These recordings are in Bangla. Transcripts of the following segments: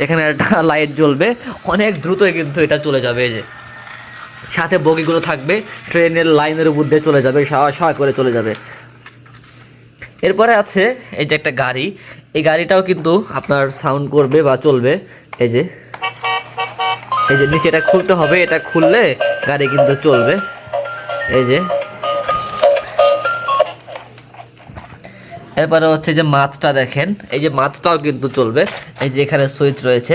এখানে একটা লাইট জ্বলবে। অনেক দ্রুত কিন্তু এটা চলে যাবে এই যে। সাথে বগিগুলো থাকবে ট্রেনের লাইনের উপর দিয়ে চলে যাবে সাওয়া সাওয়া করে চলে যাবে। এরপরে আছে এই যে একটা গাড়ি। এই গাড়িটাও কিন্তু আপনার সাউন্ড করবে বা চলবে। এই যে। এই যে নিচে এটা খুলতে হবে, এটা খুললে গাড়ি কিন্তু চলবে। এই যে। এরপরে হচ্ছে যে মাছটা দেখেন, এই যে মাছটাও কিন্তু চলবে। এই যে এখানে সুইচ রয়েছে।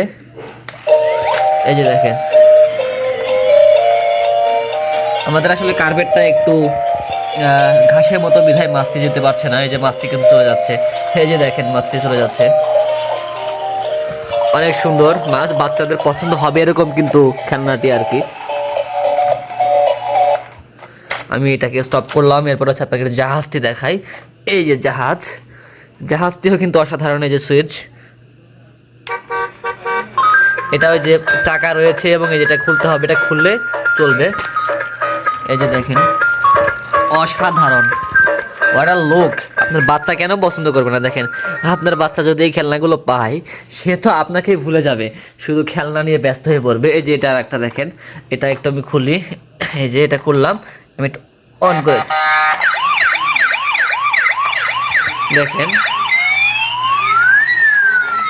এই যে দেখেন। আমাদের আসলে কার্পেটটা একটু ঘাসের মতো বিধায় মাছটি যেতে পারছে না। এই যে মাছটি কিন্তু চলে যাচ্ছে। এই যে দেখেন, মাছটি চলে যাচ্ছে। অনেক সুন্দর মাছ, বাচ্চাদের পছন্দ হবে এরকম কিন্তু খেলনাটি আর কি। আমি এটাকে স্টপ করলাম, এরপর হচ্ছে আপনাকে জাহাজটি দেখাই। এই যে জাহাজ, জাহাজটিও কিন্তু অসাধারণ এই যে সুইচ। এটা ওই যে চাকা রয়েছে এবং এই যেটা খুলতে হবে, এটা খুললে চলবে। এই যে দেখেন, অসাধারণ। ওরা লোক আপনার বাচ্চা কেন পছন্দ করবে না? দেখেন, আপনার বাচ্চা যদি এই খেলনাগুলো পায়, সে তো আপনাকেই ভুলে যাবে। শুধু খেলনা নিয়ে ব্যস্ত হয়ে পড়বে। এই যে এটা একটা দেখেন, এটা একটু আমি খুলি। এই যে এটা করলাম আমি অন করে দেখেন।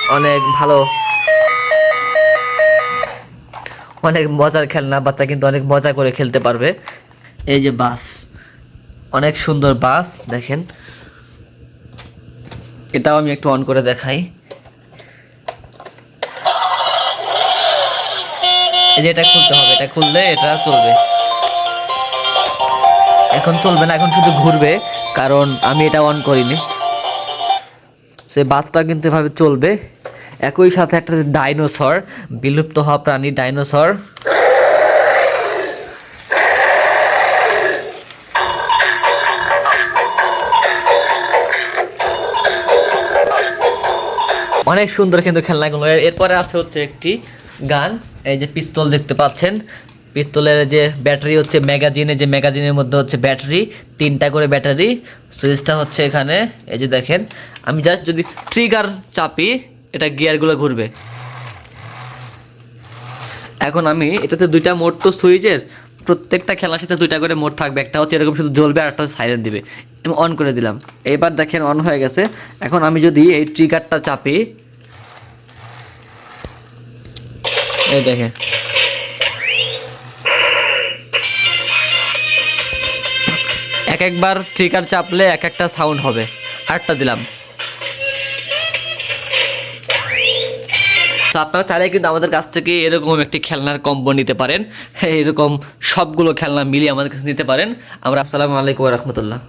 অনেক ভালো। অনেক মজার খেলনা, বাচ্চা কিন্তু অনেক মজা করে খেলতে পারবে। এই যে বাস। অনেক সুন্দর বাস, দেখেন। এটাও আমি একটু অন করে দেখাই। এই যে এটা খুলতে হবে, এটা খুললে এটা চলবে। এখন চলবে না, এখন শুধু ঘুরবে, কারণ আমি এটা অন করিনি। সে বাসটা কিন্তু এভাবে চলবে। একই সাথে একটা ডাইনোসর, বিলুপ্ত হওয়া প্রাণী ডাইনোসর। অনেক সুন্দর কিন্তু খেলনাগুলো। এর- এরপরে আছে হচ্ছে একটি গান, এই যে পিস্তল দেখতে পাচ্ছেন। পিস্তলের যে ব্যাটারি হচ্ছে ম্যাগাজিনে, যে ম্যাগাজিনের মধ্যে হচ্ছে ব্যাটারি, তিনটা করে ব্যাটারি। সুইচটা হচ্ছে এখানে, এই যে দেখেন। আমি জাস্ট যদি ট্রিগার চাপি, এটা গিয়ারগুলো ঘুরবে। এখন আমি, এটাতে দুইটা মোড তো সুইচের, প্রত্যেকটা খেলার সাথে দুইটা করে মোড থাকবে। একটা হচ্ছে এরকম শুধু জ্বলবে, আর একটা সাইলেন্ট দিবে। আমি অন করে দিলাম। এবার দেখেন অন হয়ে গেছে। এখন আমি যদি এই ট্রিগারটা চাপি, এই দেখেন। এক একবার ট্রিকার চাপলে এক একটা সাউন্ড হবে। আটটা দিলাম। তো আপনারা চাইলে কিন্তু আমাদের কাছ থেকে এরকম একটি খেলনার কম্বো নিতে পারেন। এরকম সবগুলো খেলনা মিলিয়ে আমাদের কাছে নিতে পারেন। আমরা আসসালামু আলাইকুম রহমতুল্লাহ।